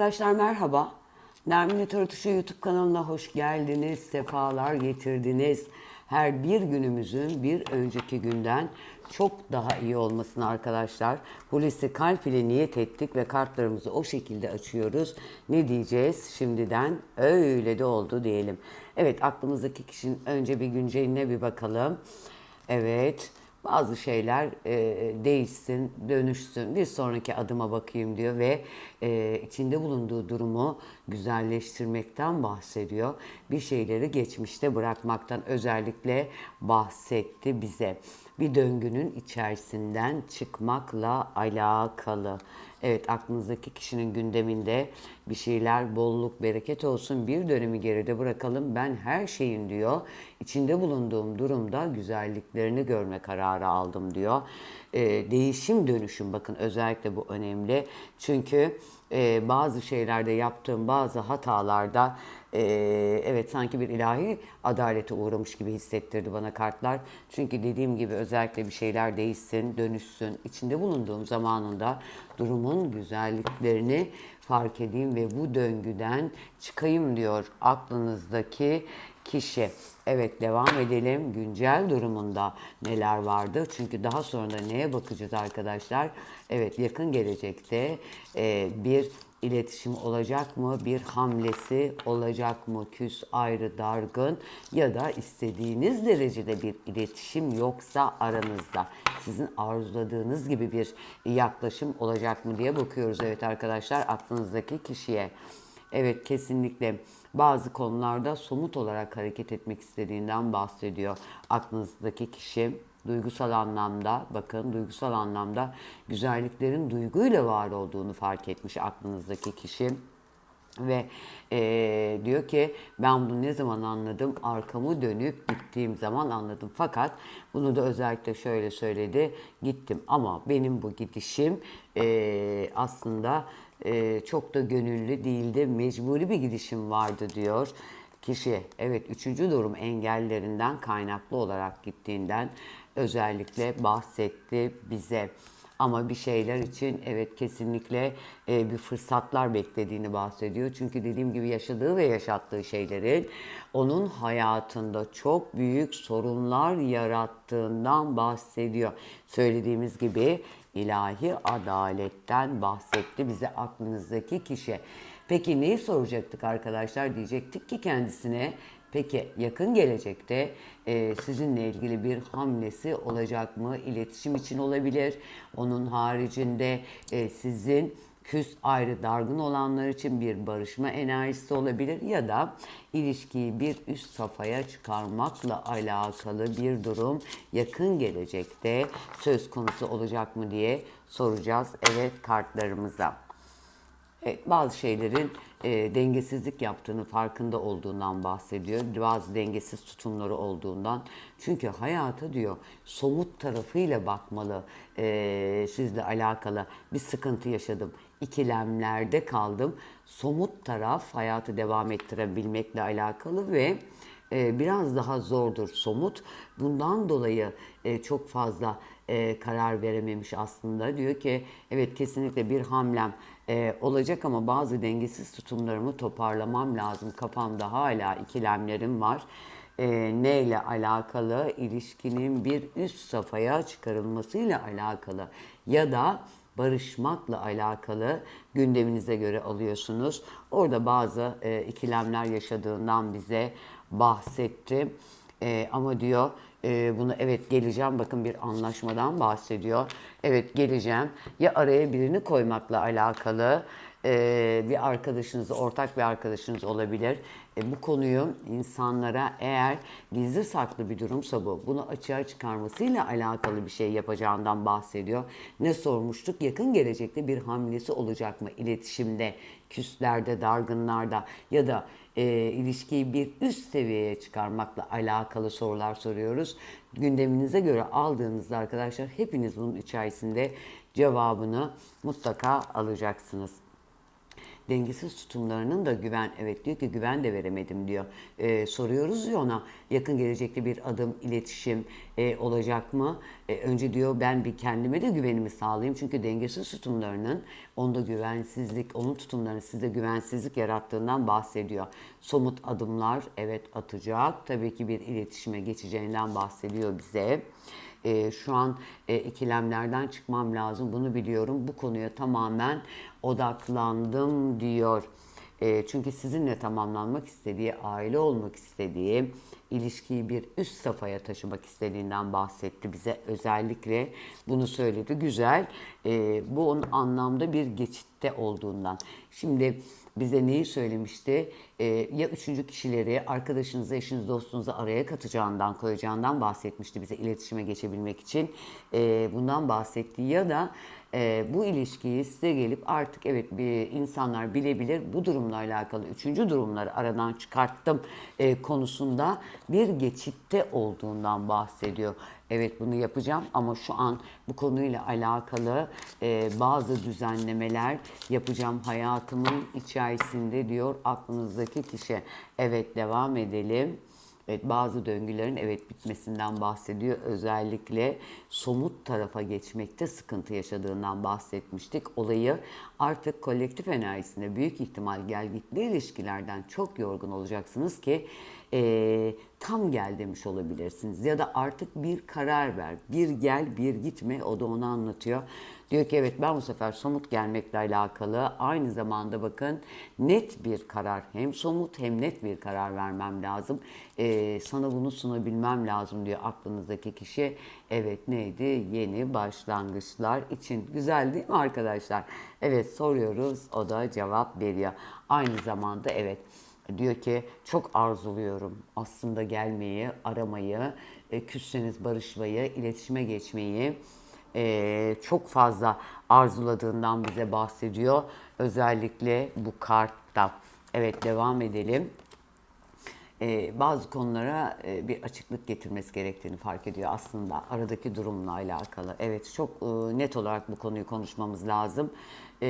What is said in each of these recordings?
Arkadaşlar merhaba. Nermin Tarotuşu YouTube kanalına hoş geldiniz, sefalar getirdiniz. Her bir günümüzün bir önceki günden çok daha iyi olmasını arkadaşlar. Hulusi Kalp ile niyet ettik ve kartlarımızı o şekilde açıyoruz. Ne diyeceğiz şimdiden? Öyle de oldu diyelim. Evet aklımızdaki kişinin önce bir günceline bir bakalım. Evet bazı şeyler e, değişsin, dönüşsün, bir sonraki adıma bakayım diyor ve e, içinde bulunduğu durumu güzelleştirmekten bahsediyor. Bir şeyleri geçmişte bırakmaktan özellikle bahsetti bize. Bir döngünün içerisinden çıkmakla alakalı. Evet aklınızdaki kişinin gündeminde bir şeyler bolluk bereket olsun bir dönemi geride bırakalım ben her şeyin diyor içinde bulunduğum durumda güzelliklerini görme kararı aldım diyor. Ee, değişim dönüşüm bakın özellikle bu önemli çünkü e, bazı şeylerde yaptığım bazı hatalarda e, evet sanki bir ilahi adalete uğramış gibi hissettirdi bana kartlar. Çünkü dediğim gibi özellikle bir şeyler değişsin, dönüşsün. İçinde bulunduğum zamanında durumun güzelliklerini fark edeyim ve bu döngüden çıkayım diyor aklınızdaki kişi. Evet devam edelim. Güncel durumunda neler vardı? Çünkü daha sonra da neye bakacağız arkadaşlar? Evet yakın gelecekte e, bir iletişim olacak mı? Bir hamlesi olacak mı? Küs, ayrı, dargın ya da istediğiniz derecede bir iletişim yoksa aranızda sizin arzuladığınız gibi bir yaklaşım olacak mı diye bakıyoruz. Evet arkadaşlar aklınızdaki kişiye. Evet kesinlikle bazı konularda somut olarak hareket etmek istediğinden bahsediyor aklınızdaki kişi. Duygusal anlamda, bakın duygusal anlamda güzelliklerin duyguyla var olduğunu fark etmiş aklınızdaki kişi. Ve eee, diyor ki ben bunu ne zaman anladım? Arkamı dönüp gittiğim zaman anladım. Fakat bunu da özellikle şöyle söyledi. Gittim ama benim bu gidişim eee, aslında eee, çok da gönüllü değildi. Mecburi bir gidişim vardı diyor kişi. Evet üçüncü durum engellerinden kaynaklı olarak gittiğinden özellikle bahsetti bize. Ama bir şeyler için evet kesinlikle e, bir fırsatlar beklediğini bahsediyor. Çünkü dediğim gibi yaşadığı ve yaşattığı şeylerin onun hayatında çok büyük sorunlar yarattığından bahsediyor. Söylediğimiz gibi ilahi adaletten bahsetti bize aklınızdaki kişi. Peki neyi soracaktık arkadaşlar? Diyecektik ki kendisine Peki yakın gelecekte e, sizinle ilgili bir hamlesi olacak mı? İletişim için olabilir. Onun haricinde e, sizin küs ayrı dargın olanlar için bir barışma enerjisi olabilir ya da ilişkiyi bir üst safhaya çıkarmakla alakalı bir durum yakın gelecekte söz konusu olacak mı diye soracağız evet kartlarımıza. Evet, bazı şeylerin e, dengesizlik yaptığını farkında olduğundan bahsediyor. Bazı dengesiz tutumları olduğundan. Çünkü hayata diyor somut tarafıyla bakmalı e, sizle alakalı bir sıkıntı yaşadım. ikilemlerde kaldım. Somut taraf hayatı devam ettirebilmekle alakalı ve e, biraz daha zordur somut. Bundan dolayı e, çok fazla e, karar verememiş aslında. Diyor ki evet kesinlikle bir hamlem e, olacak ama bazı dengesiz tutumlarımı toparlamam lazım. Kafamda hala ikilemlerim var. E, neyle alakalı? İlişkinin bir üst safhaya çıkarılmasıyla alakalı ya da barışmakla alakalı gündeminize göre alıyorsunuz. Orada bazı e, ikilemler yaşadığından bize bahsetti. E, ama diyor e, bunu evet geleceğim bakın bir anlaşmadan bahsediyor. Evet geleceğim ya araya birini koymakla alakalı e, bir arkadaşınız, ortak bir arkadaşınız olabilir. E, bu konuyu insanlara eğer gizli saklı bir durumsa bu, bunu açığa çıkarmasıyla alakalı bir şey yapacağından bahsediyor. Ne sormuştuk? Yakın gelecekte bir hamlesi olacak mı? İletişimde, küslerde, dargınlarda ya da e, ilişkiyi bir üst seviyeye çıkarmakla alakalı sorular soruyoruz. Gündeminize göre aldığınızda arkadaşlar hepiniz bunun içerisinde cevabını mutlaka alacaksınız. Dengesiz tutumlarının da güven evet diyor ki güven de veremedim diyor. Ee, soruyoruz ya ona yakın gelecekte bir adım iletişim e, olacak mı? E, önce diyor ben bir kendime de güvenimi sağlayayım. Çünkü dengesiz tutumlarının onda güvensizlik, onun tutumlarının sizde güvensizlik yarattığından bahsediyor. Somut adımlar evet atacak. Tabii ki bir iletişime geçeceğinden bahsediyor bize. E, şu an e, ikilemlerden çıkmam lazım bunu biliyorum. Bu konuya tamamen odaklandım diyor. E, çünkü sizinle tamamlanmak istediği, aile olmak istediği, ilişkiyi bir üst safhaya taşımak istediğinden bahsetti bize. Özellikle bunu söyledi. Güzel. E, bu onun anlamda bir geçitte olduğundan. Şimdi bize neyi söylemişti? E, ya üçüncü kişileri arkadaşınızı, eşiniz, dostunuzu araya katacağından, koyacağından bahsetmişti bize iletişime geçebilmek için. E, bundan bahsetti ya da e, bu ilişkiyi size gelip artık evet bir insanlar bilebilir bu durumla alakalı üçüncü durumları aradan çıkarttım e, konusunda bir geçitte olduğundan bahsediyor. Evet bunu yapacağım ama şu an bu konuyla alakalı e, bazı düzenlemeler yapacağım hayatımın içerisinde diyor aklınızdaki kişi. Evet devam edelim. Evet bazı döngülerin evet bitmesinden bahsediyor. Özellikle somut tarafa geçmekte sıkıntı yaşadığından bahsetmiştik. Olayı artık kolektif enerjisinde büyük ihtimal gelgitli ilişkilerden çok yorgun olacaksınız ki eee, tam gel demiş olabilirsiniz. Ya da artık bir karar ver. Bir gel bir gitme o da onu anlatıyor. Diyor ki evet ben bu sefer somut gelmekle alakalı aynı zamanda bakın net bir karar hem somut hem net bir karar vermem lazım. Ee, sana bunu sunabilmem lazım diyor aklınızdaki kişi. Evet neydi? Yeni başlangıçlar için. Güzel değil mi arkadaşlar? Evet soruyoruz o da cevap veriyor. Aynı zamanda evet diyor ki çok arzuluyorum aslında gelmeyi, aramayı, e, küsseniz barışmayı, iletişime geçmeyi e, çok fazla arzuladığından bize bahsediyor. Özellikle bu kartta. Evet devam edelim. E, bazı konulara e, bir açıklık getirmesi gerektiğini fark ediyor aslında aradaki durumla alakalı. Evet çok e, net olarak bu konuyu konuşmamız lazım E,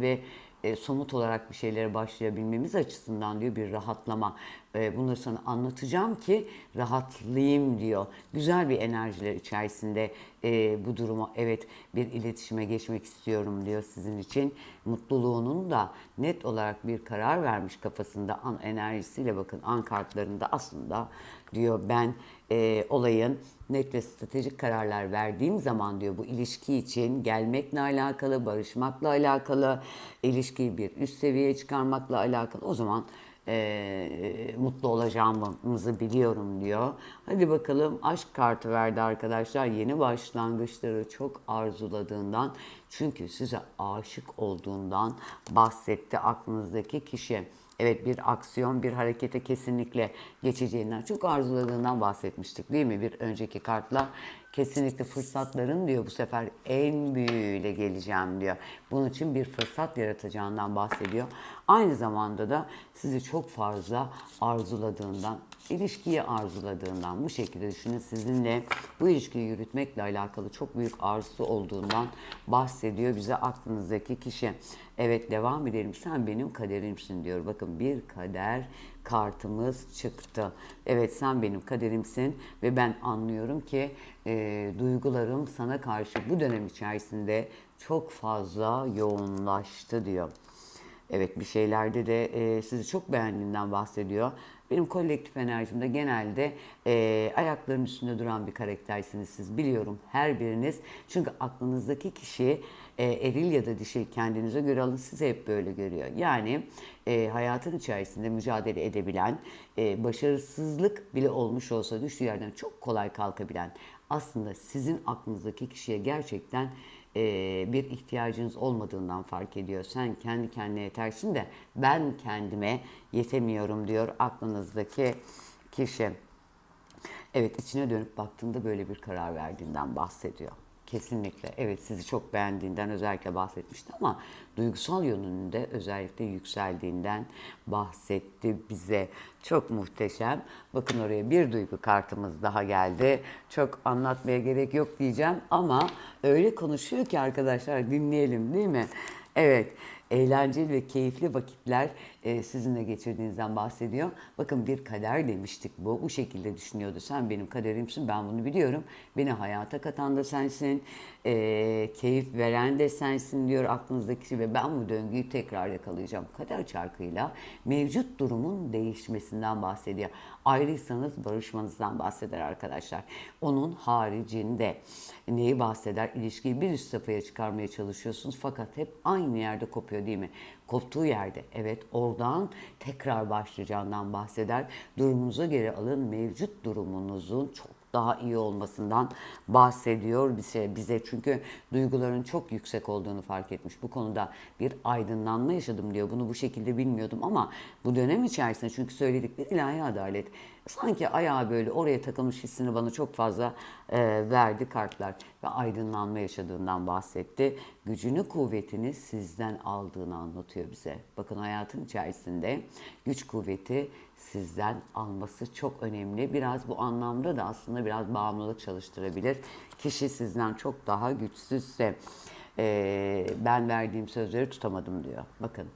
ve e, somut olarak bir şeylere başlayabilmemiz açısından diyor bir rahatlama. E, bunları sana anlatacağım ki rahatlayayım diyor. Güzel bir enerjiler içerisinde e, bu durumu evet bir iletişime geçmek istiyorum diyor sizin için. Mutluluğunun da net olarak bir karar vermiş kafasında an enerjisiyle bakın an kartlarında aslında diyor ben e, olayın net ve stratejik kararlar verdiğim zaman diyor bu ilişki için gelmekle alakalı, barışmakla alakalı, ilişkiyi bir üst seviyeye çıkarmakla alakalı o zaman e, mutlu olacağımızı biliyorum diyor. Hadi bakalım aşk kartı verdi arkadaşlar. Yeni başlangıçları çok arzuladığından çünkü size aşık olduğundan bahsetti aklınızdaki kişi. Evet bir aksiyon, bir harekete kesinlikle geçeceğinden, çok arzuladığından bahsetmiştik değil mi? Bir önceki kartla kesinlikle fırsatların diyor bu sefer en büyüğüyle geleceğim diyor. Bunun için bir fırsat yaratacağından bahsediyor. Aynı zamanda da sizi çok fazla arzuladığından, ilişkiyi arzuladığından bu şekilde düşünün. Sizinle bu ilişkiyi yürütmekle alakalı çok büyük arzusu olduğundan bahsediyor bize aklınızdaki kişi. Evet devam edelim. Sen benim kaderimsin diyor. Bakın bir kader kartımız çıktı. Evet sen benim kaderimsin ve ben anlıyorum ki e, duygularım sana karşı bu dönem içerisinde çok fazla yoğunlaştı diyor. Evet bir şeylerde de e, sizi çok beğendiğinden bahsediyor. Benim kolektif enerjimde genelde e, ayaklarının üstünde duran bir karaktersiniz siz biliyorum her biriniz. Çünkü aklınızdaki kişi e, eril ya da dişil kendinize göre alın sizi hep böyle görüyor. Yani e, hayatın içerisinde mücadele edebilen, e, başarısızlık bile olmuş olsa düştüğü yerden çok kolay kalkabilen aslında sizin aklınızdaki kişiye gerçekten bir ihtiyacınız olmadığından fark ediyor. Sen kendi kendine yetersin de ben kendime yetemiyorum diyor aklınızdaki kişi. Evet içine dönüp baktığında böyle bir karar verdiğinden bahsediyor. Kesinlikle. Evet sizi çok beğendiğinden özellikle bahsetmişti ama duygusal yönünde özellikle yükseldiğinden bahsetti bize. Çok muhteşem. Bakın oraya bir duygu kartımız daha geldi. Çok anlatmaya gerek yok diyeceğim ama öyle konuşuyor ki arkadaşlar dinleyelim değil mi? Evet. eğlenceli ve keyifli vakitler e, sizinle geçirdiğinizden bahsediyor. Bakın bir kader demiştik bu. Bu şekilde düşünüyordu. Sen benim kaderimsin ben bunu biliyorum. Beni hayata katan da sensin. E, keyif veren de sensin diyor aklınızdaki ve ben bu döngüyü tekrar yakalayacağım. Kader çarkıyla mevcut durumun değişmesinden bahsediyor. Ayrıysanız barışmanızdan bahseder arkadaşlar. Onun haricinde neyi bahseder? İlişkiyi bir üst safhaya çıkarmaya çalışıyorsunuz fakat hep aynı yerde kopuyor değil mi? Koptuğu yerde evet oradan tekrar başlayacağından bahseder. Durumunuza göre alın mevcut durumunuzun çok daha iyi olmasından bahsediyor bize, bize. Çünkü duyguların çok yüksek olduğunu fark etmiş. Bu konuda bir aydınlanma yaşadım diyor. Bunu bu şekilde bilmiyordum ama bu dönem içerisinde çünkü söyledikleri ilahi adalet sanki ayağı böyle oraya takılmış hissini bana çok fazla e, verdi kartlar ve aydınlanma yaşadığından bahsetti. Gücünü, kuvvetini sizden aldığını anlatıyor bize. Bakın hayatın içerisinde güç kuvveti sizden alması çok önemli. Biraz bu anlamda da aslında biraz bağımlılık çalıştırabilir. Kişi sizden çok daha güçsüzse e, ben verdiğim sözleri tutamadım diyor. Bakın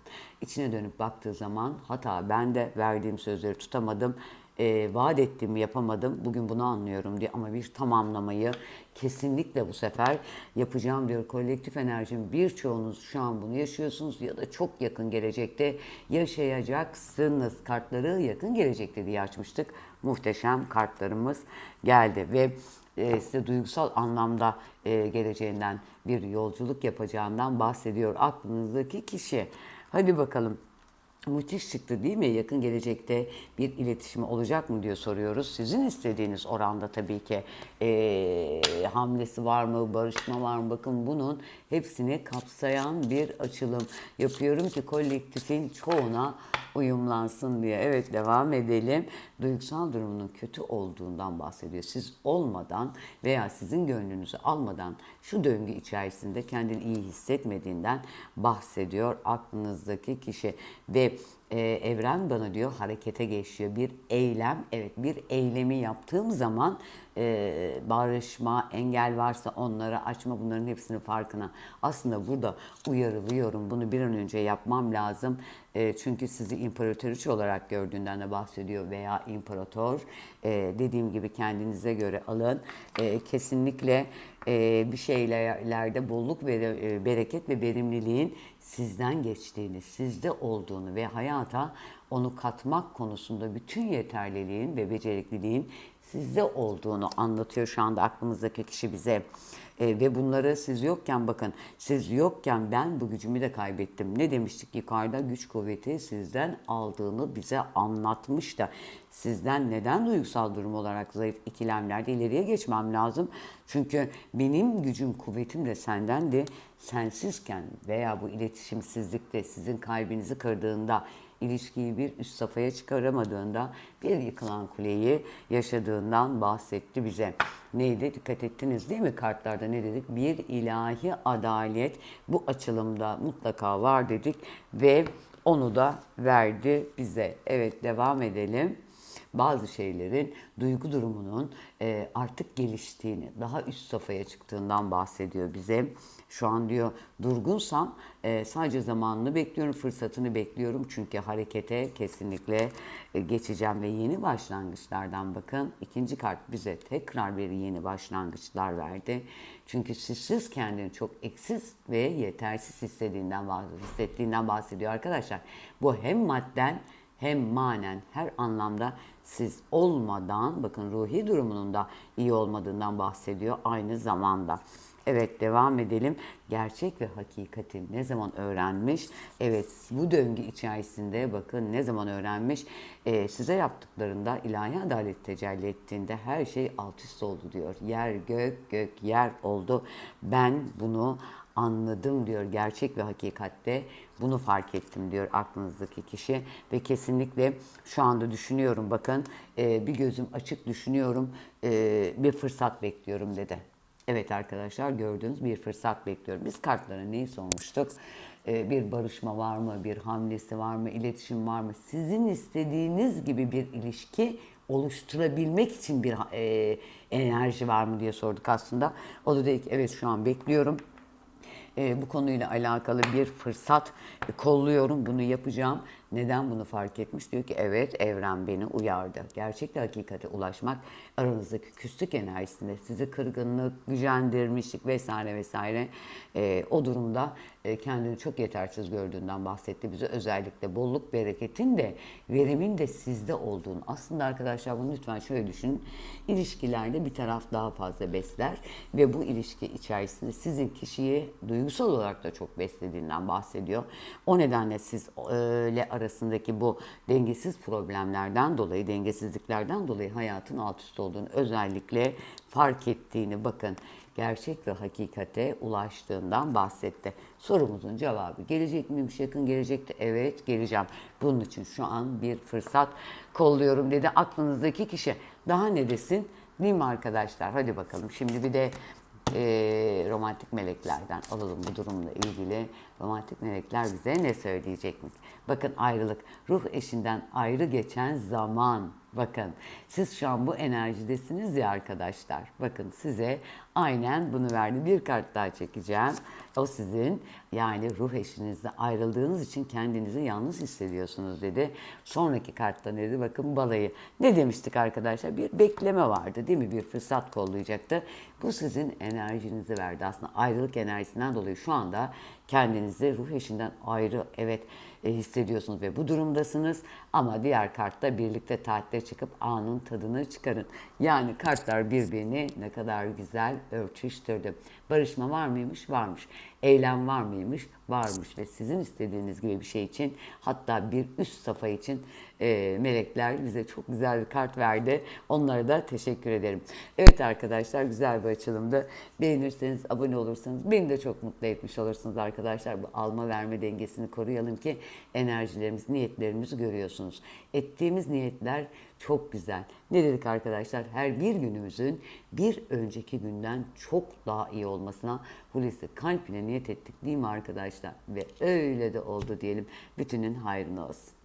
içine dönüp baktığı zaman hata ben de verdiğim sözleri tutamadım. E, vaat ettiğimi yapamadım. Bugün bunu anlıyorum diyor ama bir tamamlamayı kesinlikle bu sefer yapacağım diyor. Kolektif enerjim birçoğunuz şu an bunu yaşıyorsunuz ya da çok yakın gelecekte yaşayacaksınız. Kartları yakın gelecekte diye açmıştık. Muhteşem kartlarımız geldi ve e, size duygusal anlamda e, geleceğinden bir yolculuk yapacağından bahsediyor aklınızdaki kişi. Hadi bakalım. Müthiş çıktı değil mi? Yakın gelecekte bir iletişimi olacak mı diyor soruyoruz. Sizin istediğiniz oranda tabii ki e, hamlesi var mı, barışma var mı? Bakın bunun hepsini kapsayan bir açılım yapıyorum ki kolektifin çoğuna uyumlansın diye. Evet devam edelim. Duygusal durumunun kötü olduğundan bahsediyor. Siz olmadan veya sizin gönlünüzü almadan şu döngü içerisinde kendini iyi hissetmediğinden bahsediyor aklınızdaki kişi ve e, evren bana diyor harekete geçiyor. Bir eylem, evet bir eylemi yaptığım zaman e, barışma, engel varsa onları açma bunların hepsinin farkına. Aslında burada uyarılıyorum. Bunu bir an önce yapmam lazım. E, çünkü sizi imparatoriçe olarak gördüğünden de bahsediyor veya imparator. E, dediğim gibi kendinize göre alın. E, kesinlikle e, bir şeylerde bolluk ve e, bereket ve verimliliğin sizden geçtiğini, sizde olduğunu ve hayata onu katmak konusunda bütün yeterliliğin ve becerikliliğin sizde olduğunu anlatıyor şu anda aklımızdaki kişi bize. E, ve bunları siz yokken bakın siz yokken ben bu gücümü de kaybettim. Ne demiştik yukarıda güç kuvveti sizden aldığını bize anlatmış da sizden neden duygusal durum olarak zayıf ikilemlerde ileriye geçmem lazım. Çünkü benim gücüm kuvvetim de sendendi. Sensizken veya bu iletişimsizlikte sizin kalbinizi kırdığında ilişkiyi bir üst safhaya çıkaramadığında bir yıkılan kuleyi yaşadığından bahsetti bize. Neydi? Dikkat ettiniz değil mi kartlarda ne dedik? Bir ilahi adalet bu açılımda mutlaka var dedik ve onu da verdi bize. Evet devam edelim bazı şeylerin duygu durumunun e, artık geliştiğini, daha üst safhaya çıktığından bahsediyor bize. Şu an diyor durgunsam e, sadece zamanını bekliyorum, fırsatını bekliyorum. Çünkü harekete kesinlikle e, geçeceğim ve yeni başlangıçlardan bakın. ikinci kart bize tekrar bir yeni başlangıçlar verdi. Çünkü sizsiz kendini çok eksiz ve yetersiz hissettiğinden, hissettiğinden bahsediyor arkadaşlar. Bu hem madden hem manen her anlamda siz olmadan bakın ruhi durumunun da iyi olmadığından bahsediyor aynı zamanda. Evet devam edelim. Gerçek ve hakikati ne zaman öğrenmiş? Evet bu döngü içerisinde bakın ne zaman öğrenmiş? Ee, size yaptıklarında ilahi adalet tecelli ettiğinde her şey alt üst oldu diyor. Yer gök gök yer oldu. Ben bunu anladım diyor gerçek ve hakikatte bunu fark ettim diyor aklınızdaki kişi ve kesinlikle şu anda düşünüyorum bakın e, bir gözüm açık düşünüyorum e, bir fırsat bekliyorum dedi. Evet arkadaşlar gördüğünüz bir fırsat bekliyorum. Biz kartlara neyi sormuştuk? E, bir barışma var mı? Bir hamlesi var mı? iletişim var mı? Sizin istediğiniz gibi bir ilişki oluşturabilmek için bir e, enerji var mı diye sorduk aslında. O da dedi ki evet şu an bekliyorum e, bu konuyla alakalı bir fırsat e, kolluyorum. Bunu yapacağım. Neden bunu fark etmiş? Diyor ki evet evren beni uyardı. Gerçekte hakikate ulaşmak aranızdaki küslük enerjisinde sizi kırgınlık, gücendirmişlik vesaire vesaire e, o durumda kendini çok yetersiz gördüğünden bahsetti bize. Özellikle bolluk, bereketin de verimin de sizde olduğunu. Aslında arkadaşlar bunu lütfen şöyle düşünün. İlişkilerde bir taraf daha fazla besler ve bu ilişki içerisinde sizin kişiyi duygusal olarak da çok beslediğinden bahsediyor. O nedenle siz öyle arasındaki bu dengesiz problemlerden dolayı, dengesizliklerden dolayı hayatın alt üst olduğunu özellikle fark ettiğini bakın gerçek ve hakikate ulaştığından bahsetti. Sorumuzun cevabı gelecek miymiş yakın gelecekte? Evet geleceğim. Bunun için şu an bir fırsat kolluyorum dedi aklınızdaki kişi. Daha ne desin? Değil mi arkadaşlar? Hadi bakalım. Şimdi bir de e, romantik meleklerden alalım bu durumla ilgili. Romantik melekler bize ne söyleyecek mi? Bakın ayrılık. Ruh eşinden ayrı geçen zaman. Bakın siz şu an bu enerjidesiniz ya arkadaşlar. Bakın size aynen bunu verdi. Bir kart daha çekeceğim. O sizin yani ruh eşinizle ayrıldığınız için kendinizi yalnız hissediyorsunuz dedi. Sonraki kartta dedi? Bakın balayı. Ne demiştik arkadaşlar? Bir bekleme vardı değil mi? Bir fırsat kollayacaktı. Bu sizin enerjinizi verdi. Aslında ayrılık enerjisinden dolayı şu anda kendinizi ruh eşinden ayrı evet hissediyorsunuz ve bu durumdasınız. Ama diğer kartta birlikte tatile çıkıp anın tadını çıkarın. Yani kartlar birbirini ne kadar güzel örtüştürdü. Barışma var mıymış? Varmış. Eylem var mıymış? Varmış. Ve sizin istediğiniz gibi bir şey için hatta bir üst safa için e, melekler bize çok güzel bir kart verdi. Onlara da teşekkür ederim. Evet arkadaşlar güzel bir açılımdı. Beğenirseniz, abone olursanız beni de çok mutlu etmiş olursunuz arkadaşlar. Bu alma verme dengesini koruyalım ki enerjilerimiz, niyetlerimizi görüyorsunuz. Ettiğimiz niyetler çok güzel. Ne dedik arkadaşlar? Her bir günümüzün bir önceki günden çok daha iyi olmasına Hulusi kalbine niyet ettik değil mi arkadaşlar? Ve öyle de oldu diyelim. Bütünün hayrına olsun.